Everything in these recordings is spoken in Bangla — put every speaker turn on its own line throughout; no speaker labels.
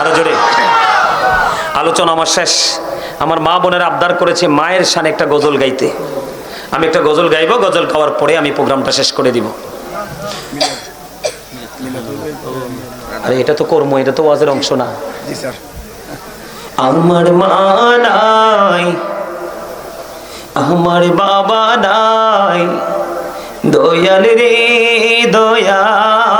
আরও জোরে। আলোচনা আমার শেষ। আমার মা বোনের আবদার করেছে মায়ের সানে একটা গজল গাইতে। আমি একটা গজল গাইবো গজল গাওয়ার পরে আমি প্রোগ্রামটা শেষ করে দিব। আরে এটা তো কর্ম এটা তো ওয়াজের অংশ না। আমার মা নাই আমার বাবা নাই। দয়াল রে দয়াল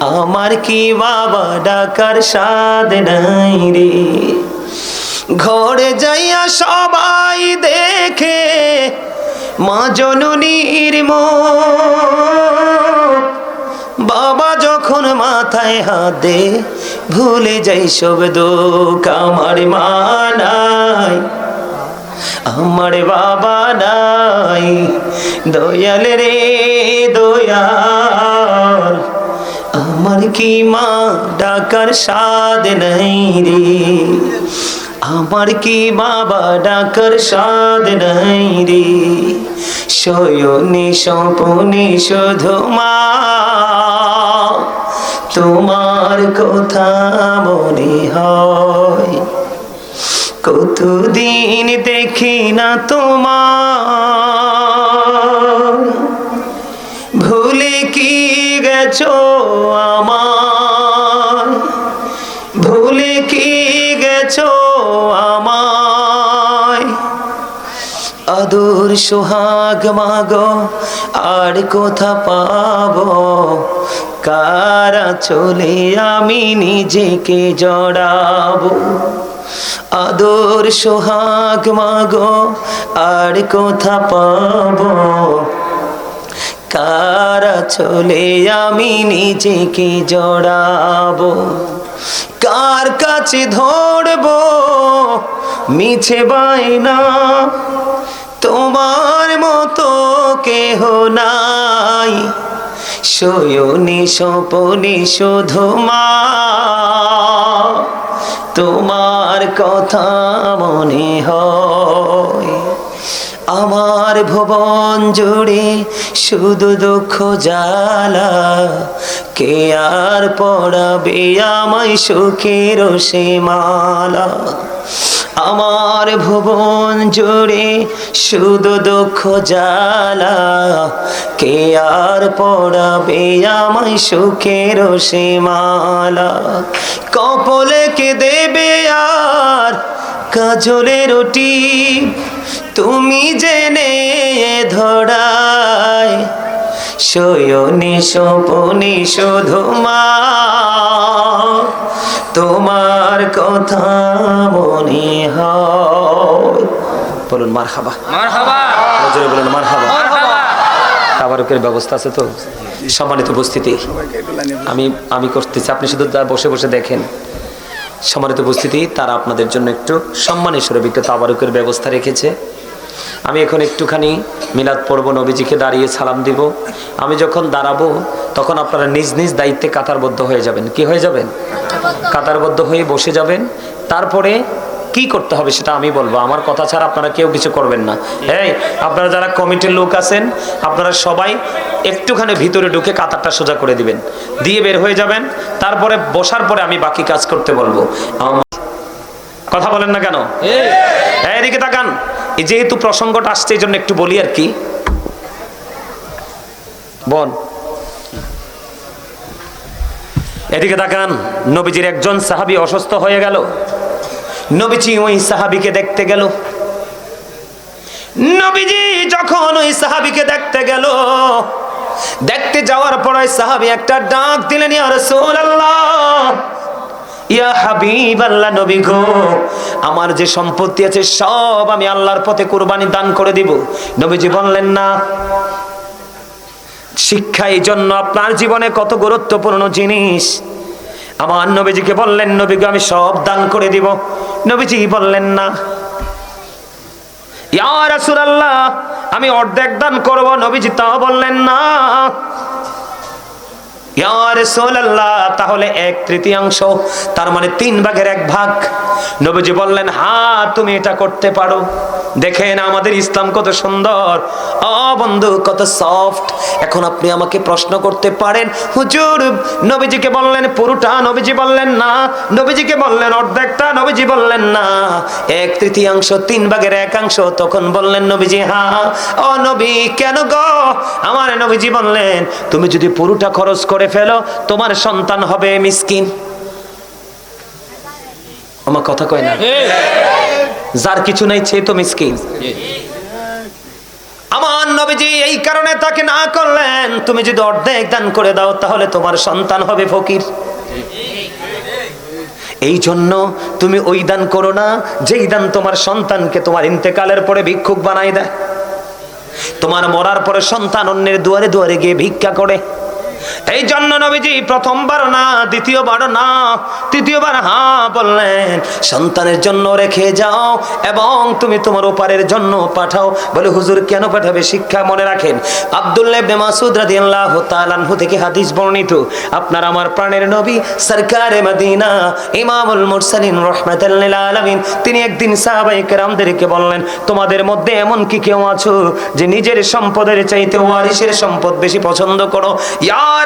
আমার কি বাবা ডাকার সাদ নাই রে? ঘরে যাইয়া সবাই দেখে মা জননীর বাবা যখন মাথায় হাত ভুলে যাই সব দুঃখ আমার মা নাই, আমার বাবা নাই। দয়াল রে আমার কি মা ডাকার সাদ নাই রে। আমার কি বাবা ডাকার সাদ নাই রে। শয়নে স্বপনে শুধু মা। তোমার কথা মনে হয়। কতদিন দেখি না তোমার। গেছো আমার? ভুলে কি গেছো আমায়? আদর সোহাগ মাগো, আর কোথা পাবো? কারা চলে আমি নিজেকে জড়াবো? আদর সোহাগ মাগো, আর কোথা পাবো? কারা চলে আমি নিজেকে জড়াবো। কার কাছে ধরবো? মিছে বাইনা তোমার মতো কেহ নাই। শয়নে স্বপনে শুধু মা। তোমার কথা মনে হয়। আমার ভুবন জুড়ে শুধু দুঃখ জ্বালা। কে আর পড়াবে আমায় সুখের সে মালা? আমার ভুবন জুড়ে শুধু দুঃখ জ্বালা। কে আর পড়াবে আমায় সুখের সে মালা? কপলে কে দেবে আর? কাজলে রুটি তুমি জেনে ধরায় শয়নে স্বপনে শুধু মা। তোমার কথা মনে হয়। বলুন মার
মারহাবা।
বলুন মার
মারহাবা।
খাবারকের ব্যবস্থা আছে তো? সম্মানিত উপস্থিতি। আমি আমি করতেছি আপনি শুধু বসে বসে দেখেন। সম্মানিত উপস্থিতি তারা আপনাদের জন্য একটু সম্মানের স্বরূপ একটু তাবারুকের ব্যবস্থা রেখেছে। আমি এখন একটুখানি মিলাদ পড়ব নবীজিকে দাঁড়িয়ে সালাম দিব। আমি যখন দাঁড়াবো তখন আপনারা নিজ নিজ দায়িত্বে কাতারবদ্ধ হয়ে যাবেন। কি হয়ে যাবেন? কাতারবদ্ধ হয়ে বসে যাবেন। তারপরে কি করতে হবে সেটা আমি বলব। আমার কথা ছাড়া আপনারা কেউ কিছু করবেন না। এই আপনারা যারা কমিটির লোক আছেন আপনারা সবাই একটুখানি ভিতরে ঢুকে কাতারটা সোজা করে দিবেন। দিয়ে বের হয়ে যাবেন। তারপরে বসার পরে আমি বাকি কাজ করতে বলব। কথা বলেন না কেন? এই, এদিকে তাকান। যেহেতু প্রসঙ্গটা আসছে, এই জন্য একটু বলি আর কি। বল এদিকে তাকান, নবীজির একজন সাহাবী অসুস্থ হয়ে গেল। নবীজি ওই সাহাবীকে দেখতে গেল। নবীজি যখন ওই সাহাবিকে দেখতে গেল, দেখতে যাওয়ার পর ওই সাহাবী একটা ডাক দিলেন, ইয়া রাসূলুল্লাহ! ইয়া হাবিব আল্লাহ নবী গো, আমার যে সম্পত্তি আছে সব আমি আল্লাহর পথে কুরবানি দান করে দিব। নবীজি বললেন, না। শিক্ষা এই জন্য আপনার জীবনে কত গুরুত্বপূর্ণ জিনিস। আমার নবীজিকে বললেন নবীকে আমি সব দান করে দিব। নবীজি বললেন, না। ইয়া রাসূলুল্লাহ, আমি অর্ধেক দান করব। নবীজি তাও বললেন, না। তাহলে এক তৃতীয়াংশ তার মানে তিন ভাগের এক ভাগ। নবীজি বললেন হ্যাঁ তুমি এটা করতে পারো। দেখেন আমাদের ইসলাম কত সুন্দর। বন্ধু, কত সফট। এখন আপনি আমাকে প্রশ্ন করতে পারেন, হুজুর, নবীজিকে বললেন পুরোটা, নবীজি বললেন না। নবীজিকে বললেন অর্ধেকটা, নবীজি বললেন না। এক তৃতীয়াংশ, তিন ভাগের একাংশ। তখন বললেন নবীজি হ্যাঁ ও নবী, কেন গো? আমার নবীজি বললেন, তুমি যদি পুরোটা খরচ করে ফেলো, তোমার সন্তান হবে মিসকিন। আমার কথা কয় না। যার কিছু নাই সে তো মিসকিন। আমার নবীজি এই কারণে তাকে না করলেন, তুমি যদি অর্ধেক দান করে দাও, তাহলে তোমার সন্তান হবে ফকির। এই জন্য তুমি ওই দান করো না, যেই দান তোমার সন্তানকে তোমার ইন্তেকালের পরে ভিক্ষুক বানাই দেয়। তোমার মরার পরে সন্তান অন্যের দুয়ারে দুয়ারে গিয়ে ভিক্ষা করে। এই জন্য নবীজি প্রথমবার না, দ্বিতীয়বার না, তৃতীয়বার হ্যাঁ বললেন, সন্তানের জন্য রেখে যাও এবং তুমি তোমার ওপারের জন্য পাঠাও। বলে হুজুর, কেন পাঠাবে? শিক্ষা মনে রাখেন। আব্দুল্লাহ ইবনে মাসুদ রাদিয়াল্লাহু তাআলা থেকে হাদিস বর্ণিত, আপনার আমার প্রাণের নবী সরকারে মদিনা, ইমামুল মুরসালিন লিল আলামিন, তিনি একদিন সাহাবায়ে কেরামদেরকে বললেন, তোমাদের মধ্যে এমন কি কেউ আছো যে নিজের সম্পদের চাইতে ওয়ারিসের সম্পদ বেশি পছন্দ করো? ইয়া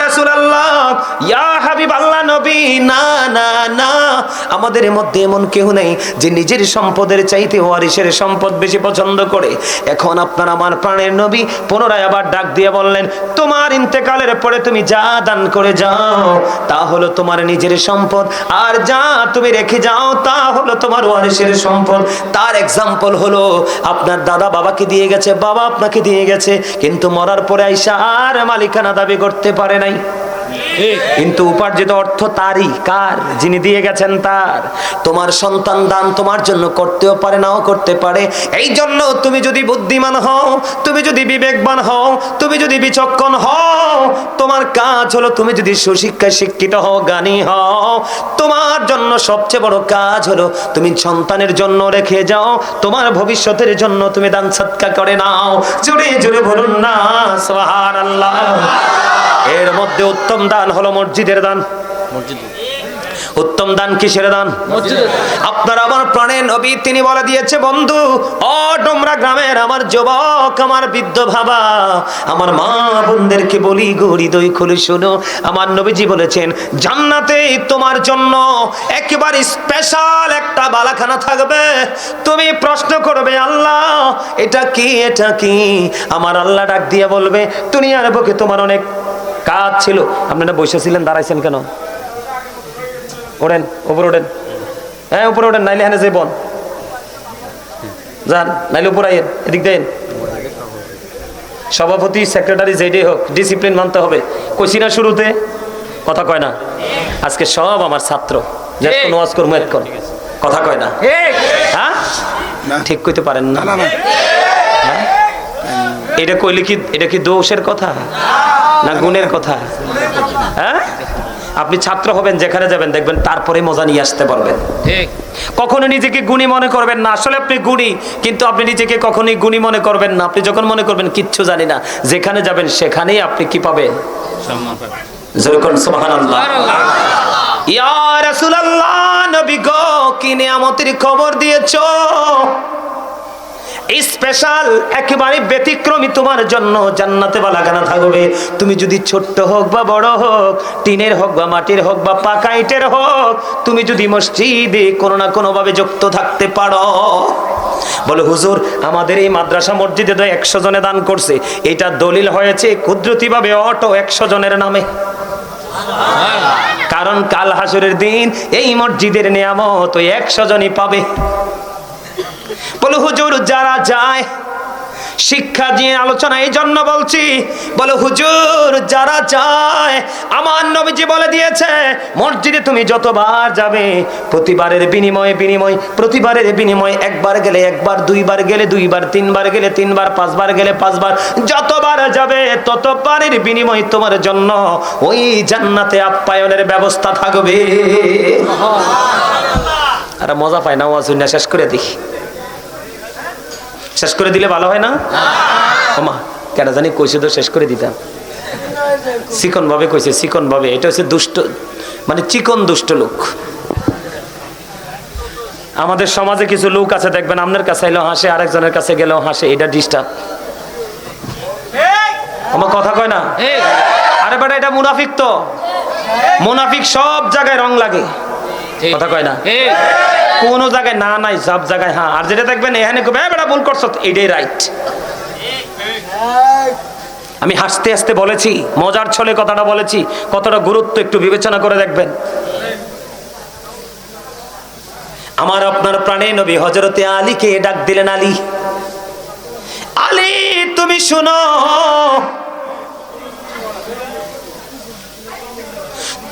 না না না। আমাদের মধ্যে এমন কেউ নেই যে নিজের সম্পদের চাইতে ওয়ারিসের সম্পদ বেশি পছন্দ করে। এখন আপনার আমার প্রাণের নবী পুনরায় আবার ডাক দিয়ে বললেন, তোমার ইন্তেকালের পরে তুমি যা দান করে যাও, তা হলো তোমার নিজের সম্পদ। আর যা তুমি রেখে যাও, তা হলো তোমার ওয়ারিসের সম্পদ। তার এক্সাম্পল হলো, আপনার দাদা বাবাকে দিয়ে গেছে, বাবা আপনাকে দিয়ে গেছে, কিন্তু মরার পরে আইসা আর মালিকানা দাবি করতে পারে নাই। কিন্তু উপার্জিত অর্থ তারই, কার? যিনি দিয়ে গেছেন তার। তোমার সন্তান দান তোমার জন্য করতেও পারে, নাও করতে পারে। এই জন্য তুমি যদি বুদ্ধিমান হও, তুমি যদি বিবেকবান হও, তুমি যদি বিচক্ষণ হও, তোমার কাজ হলো তুমি যদি সুশিক্ষায় শিক্ষিত হও, জ্ঞানী হও, তোমার জন্য সবচেয়ে বড় কাজ হলো তুমি সন্তানের জন্য রেখে যাও, তোমার ভবিষ্যতের জন্য তুমি দান সৎকার করে নাও। জোরে জোরে বলুন না, সুবহানাল্লাহ। এর মধ্যে উত্তম দান হলো মসজিদের দান। উত্তম দান কিসের দান? আপনার আমার প্রাণের নবী তিনি বলে দিয়েছে বন্ধু ও ডোমরা গ্রামের আমার যুবক আমার বৃদ্ধ ভাবা আমার মা বোনদেরকে বলি গড়ি দই খুলে শোনো। আমার নবীজি বলেছেন জান্নাতে তোমার জন্য একেবারে স্পেশাল একটা বালাখানা থাকবে। তুমি প্রশ্ন করবে আল্লাহ এটা কি এটা কি? আমার আল্লাহ ডাক দিয়ে বলবে তুমি দুনিয়ার বুকে তোমার অনেক কাজ ছিল। আপনি না আপনারা বসেছিলেন দাঁড়াইছেন কেন? ওঠেন উপরে ওঠেন হ্যাঁ উপরে ওঠেন নাইলে হ্যাঁ বন। যান নাইলে উপরে আইয়েন এদিক দেন সভাপতি সেক্রেটারি যেটাই হোক ডিসিপ্লিন মানতে হবে। কইছি না শুরুতে? কথা কয় না। আজকে সব আমার ছাত্র। যে কোনো ওয়াজ কর কথা কয় না। হ্যাঁ? ঠিক কইতে পারেন না। হ্যাঁ? এটা কইলে কি এটা কি দোষের কথা? না গুণের কথা? হ্যাঁ? আপনি ছাত্র হবেন যেখানে যাবেন দেখবেন তারপরে মজা নিয়ে আসতে পারবেন।
ঠিক।
কখনো নিজেকে গুণী মনে করবেন না। আসলে আপনি গুণী কিন্তু আপনি নিজেকে কখনোই গুণী মনে করবেন না। আপনি যখন মনে করবেন কিচ্ছু জানি না যেখানে যাবেন সেখানেই আপনি কি পাবেন? ইয়া রাসূলুল্লাহ নবী গো কি নিয়ামতের খবর দিয়েছ? স্পেশাল, একেবারে ব্যতিক্রমী তোমার জন্য জান্নাতে বালাখানা থাকবে। তুমি যদি ছোট্ট হোক বা বড় হোক, টিনের হোক বা মাটির হোক বা পাকা ইটের হোক, তুমি যদি মসজিদে কোনো না কোনোভাবে যুক্ত থাকতে পারো। বলে, হুজুর, আমাদের এই মাদ্রাসা মসজিদে তো একশো জনে দান করছে। এটা দলিল হয়েছে কুদরতি ভাবে অটো একশো জনের নামে। কারণ কাল হাসুরের দিন এই মসজিদের নিয়ামত একশো জনই পাবে। বলে হুজুর যারা যায় শিক্ষা দিয়ে আলোচনা এই জন্য বলছি বলে হুজুর যারা যায় আমার নবীজি বলে দিয়েছে মসজিদে তুমি যতবার যাবে প্রতিবারের বিনিময়ে বিনিময় প্রতিবারের বিনিময় একবার গেলে একবার দুইবার গেলে দুইবার তিনবার গেলে তিনবার পাঁচবার গেলে পাঁচবার যতবার যাবে ততবারের বিনিময় তোমার জন্য ওই জান্নাতে আপ্যায়নের ব্যবস্থা থাকবে। আর মজা পায় না ওয়াজ শেষ করে দিই। শেষ করে দিলে ভালো হয় না? ওমা কেন জানি কইছে তো শেষ করে দিতাম। চিকন ভাবে কইছে চিকন ভাবে এটা হচ্ছে দুষ্ট মানে চিকন দুষ্ট লোক। আমাদের সমাজে কিছু লোক আছে দেখবেন আপনার কাছে এলেও হাসে আরেকজনের কাছে গেলেও হাসে। এটা ডিস্টার্ব আমার কথা কয় না? আরে বেটা এটা মুনাফিক তো। মুনাফিক সব জায়গায় রং লাগে। কথা কয় না? কোন জায়গায় না নাই সব জায়গায় হ্যাঁ। আর যেটা দেখবেন এখানে কবে "এ বেটা ভুল করছ। এটাই রাইট আমি হাসতে হাসতে বলেছি মজার ছলে কথাটা বলেছি কতটা গুরুত্ব একটু বিবেচনা করে দেখবেন। আমার আপনার প্রাণে নবী হজরতে আলীকে ডাক দিলেন আলী। আলী তুমি শুনো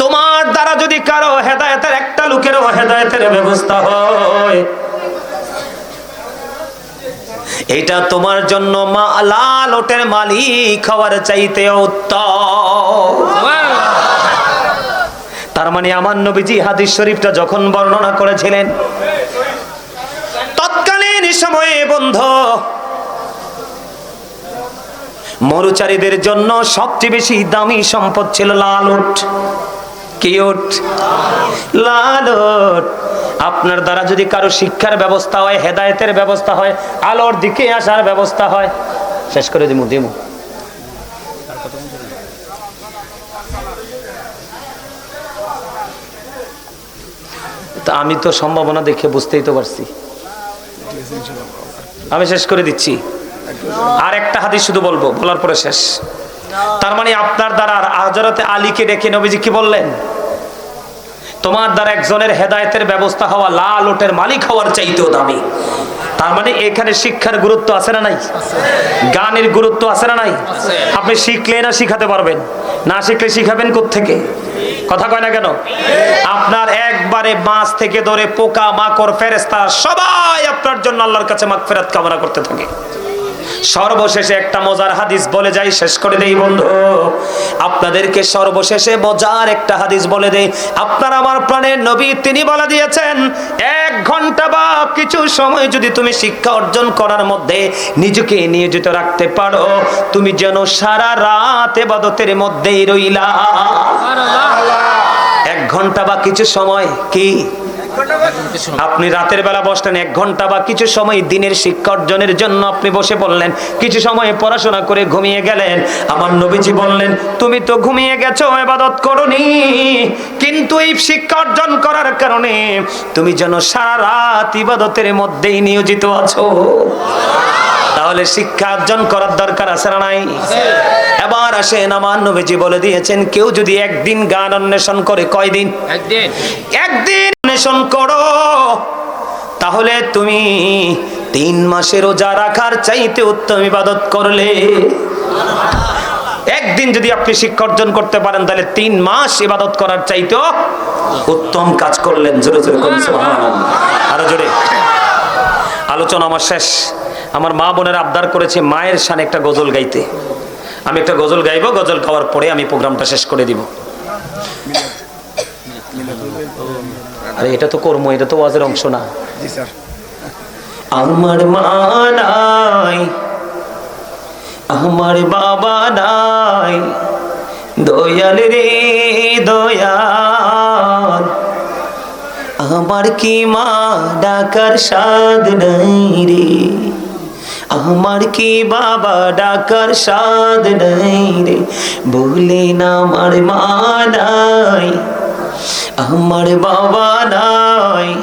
তোমার দ্বারা যদি কারও হেদায়তের একটা লোকেরও হেদায়তের ব্যবস্থা হয়, এটা তোমার জন্য মা লাল ওটের মালিক হওয়ার চাইতে উত্তম। তার মানে আমার নবীজি হাদিস শরীফটা যখন বর্ণনা করেছিলেন, তৎকালীন সময়ে বন্ধ, মরুচারীদের জন্য সবচেয়ে বেশি দামি সম্পদ ছিল লাল উট কি উট লাল আপনার দ্বারা যদি কারও শিক্ষার ব্যবস্থা হয়, হেদায়েতের ব্যবস্থা হয়, আলোর দিকে আসার ব্যবস্থা হয়, শেষ করে দিমু দিমু। তা আমি তো সম্ভাবনা দেখে বুঝতেই তো পারছি। আমি শেষ করে দিচ্ছি। আর একটা হাদিস শুধু বলব, বলার পরে শেষ। তার মানে আপনার দ্বারা আজরতে আলীকে ডেকে নবীজি কি বললেন? তোমার দ্বারা একজনের হেদায়েতের ব্যবস্থা হওয়া লাল ওটের মালিক হওয়ার চাইতেও দামি। তার মানে এখানে শিক্ষার গুরুত্ব আছে না নাই? গানের গুরুত্ব আছে না নাই? আপনি শিখলে না শিখাতে পারবেন? না শিখলে শিখাবেন থেকে কথা কয় না কেন? আপনার একবারে মাছ থেকে ধরে পোকা মাকড় ফেরেস্তা সবাই আপনার জন্য আল্লাহর কাছে মাক ফেরাত কামনা করতে থাকে। সর্বশেষে একটা মজার হাদিস বলে যাই শেষ করে দেই বন্ধু। আপনাদেরকে সর্বশেষে মজার একটা হাদিস বলে দেই। আপনার আমার প্রাণের নবী তিনি বলে দিয়েছেন এক ঘণ্টা বা কিছু সময় যদি তুমি শিক্ষা অর্জন করার মধ্যে নিজেকে নিয়োজিত রাখতে পারো তুমি যেন সারা রাত এবাদতের মধ্যেই রইলা। এক ঘণ্টা বা কিছু সময় কি? আপনি রাতের বেলা বসলেন এক ঘণ্টা বা কিছু সময় দিনের শিক্ষা অর্জনের জন্য আপনি বসে পড়লেন কিছু সময় পড়াশোনা করে ঘুমিয়ে গেলেন। আমার নবীজি বললেন তুমি তো ঘুমিয়ে গেছো এবাদত করনি কিন্তু এই শিক্ষা অর্জন করার কারণে তুমি যেন সারা রাত ইবাদতের মধ্যেই নিয়োজিত আছো। তাহলে শিক্ষা অর্জন করার দরকার আছে না নাই? এবার আসেন আমার নবীজি বলে দিয়েছেন কেউ যদি একদিন গান অন্বেষণ করে কয়দিন?
একদিন।
একদিন অন্বেষণ করো। তাহলে তুমি তিন মাসে রোজা রাখার চাইতে উত্তম ইবাদত করলে। একদিন যদি আপনি শিক্ষা অর্জন করতে পারেন, তাহলে তিন মাস ইবাদত করার চাইতেও উত্তম কাজ করলেন। জোরে জোরে আরও জোরে। আলোচনা আমার শেষ। আমার মা বোনের আবদার করেছে, মায়ের সানে একটা গজল গাইতে। আমি একটা গজল গাইবো, গজল গাওয়ার পরে আমি প্রোগ্রামটা শেষ করে দিব। আরে এটা তো কর্ম এটা তো ওয়াজের অংশ না।
জি স্যার।
আমার মা নাই আমার বাবা নাই দয়াল রে দয়াল। আমার কি মা ডাকার সাদ নাই রে? আমার কি বাবা ডাকার সাদ নাই রে? বলে না আমার মা নাই। আমার বাবা নাই।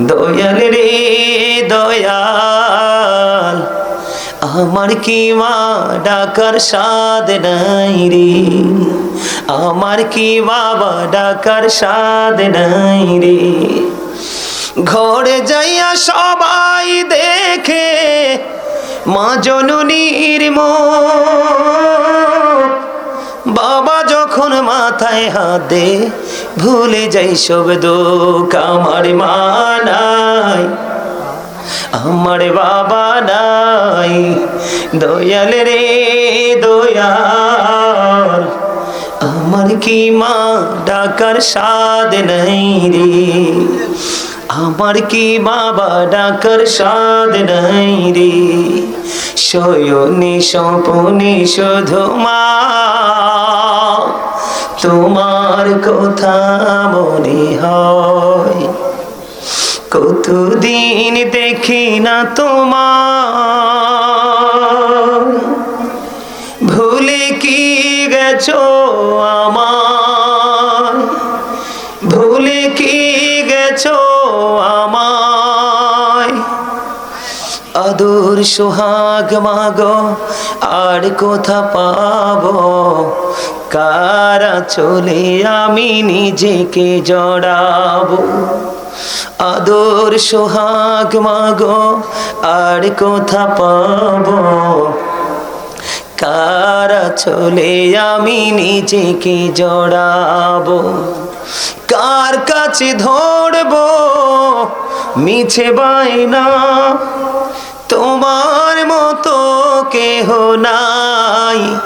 দয়াল রে দয়াল, আমার কি মা ডাকার সাদ নাই রে? আমার কি বাবা ডাকার সাদ নাই রে? ঘরে যাইয়া সবাই দেখে মা জননীর মুখ বাবা যখন মাথায় হাত ভুলে যাই সব দুঃখ আমার মা নাই, আমার বাবা নাই। দয়াল রে দয়াল, আমার কি মা ডাকার সাদ নাই রে? আমার কি বাবা ডাকার স্বাদ নাই রে? শয়নে স্বপনে শুধু মা তোমার কথা মনে হয়? কতদিন দেখি না তোমার? ভুলে কি গেছো আমার ভুলে কি গেছো আমায়? আদর সোহাগ মাগো, আর কোথা পাবো? কারা চলে আমি নিজেকে জড়াবো? আদর, সোহাগ, মাগো, আর কোথা পাবো? কারা চলে আমি নিজেকে জড়াবো? কার কাছে ধরবো? মিছে বায়না? তোমার মতো কেহ নাই।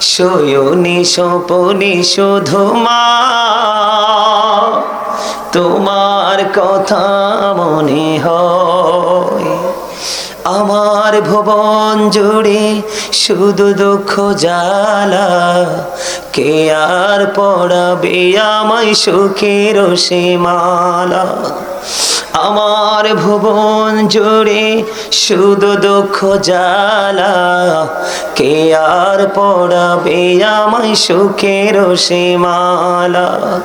শয়নে স্বপনে শুধু তোমার কথা মনে হয়। আমার ভুবন জুড়ে শুধু দুঃখ জ্বালা। কে আর পড়াবে আমায় সুখের সে আমার ভুবন জুড়ে শুধু দুঃখ জ্বালা। কে আর পড়াবে আমায় সুখের সে মালা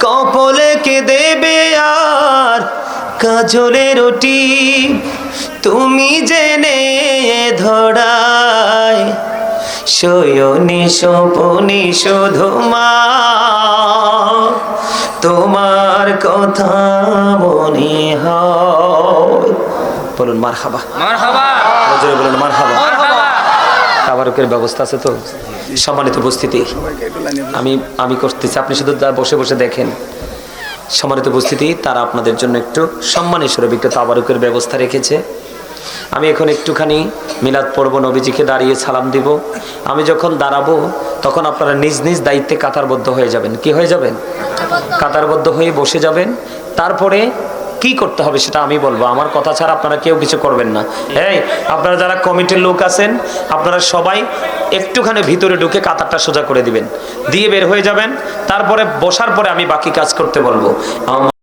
কপলে কে দেবে আর কাজলে রুটি? তুমি জেনে ধরায় শয়নে স্বপনে শুধু মা। তোমার কথা মনে হয়। বলুন মার
মারহাবা।
বলুন মার
মারহাবা।
খাবারকের ব্যবস্থা আছে তো? সম্মানিত উপস্থিতি। আমি আমি করতেছি আপনি শুধু বসে বসে দেখেন। সম্মানিত উপস্থিতি তারা আপনাদের জন্য একটু সম্মানের স্বরূপ একটু তাবারুকের ব্যবস্থা রেখেছে। আমি এখন একটুখানি মিলাদ পড়ব নবীজিকে দাঁড়িয়ে সালাম দিব। আমি যখন দাঁড়াবো তখন আপনারা নিজ নিজ দায়িত্বে কাতারবদ্ধ হয়ে যাবেন। কি হয়ে যাবেন? কাতারবদ্ধ। হয়ে বসে যাবেন। তারপরে কি করতে হবে সেটা আমি বলব। আমার কথা ছাড়া আপনারা কেউ কিছু করবেন না। এই আপনারা যারা কমিটির লোক আছেন আপনারা সবাই একটুখানি ভিতরে ঢুকে কাতারটা সোজা করে দিবেন। দিয়ে বের হয়ে যাবেন। তারপরে বসার পরে আমি বাকি কাজ করতে বলব।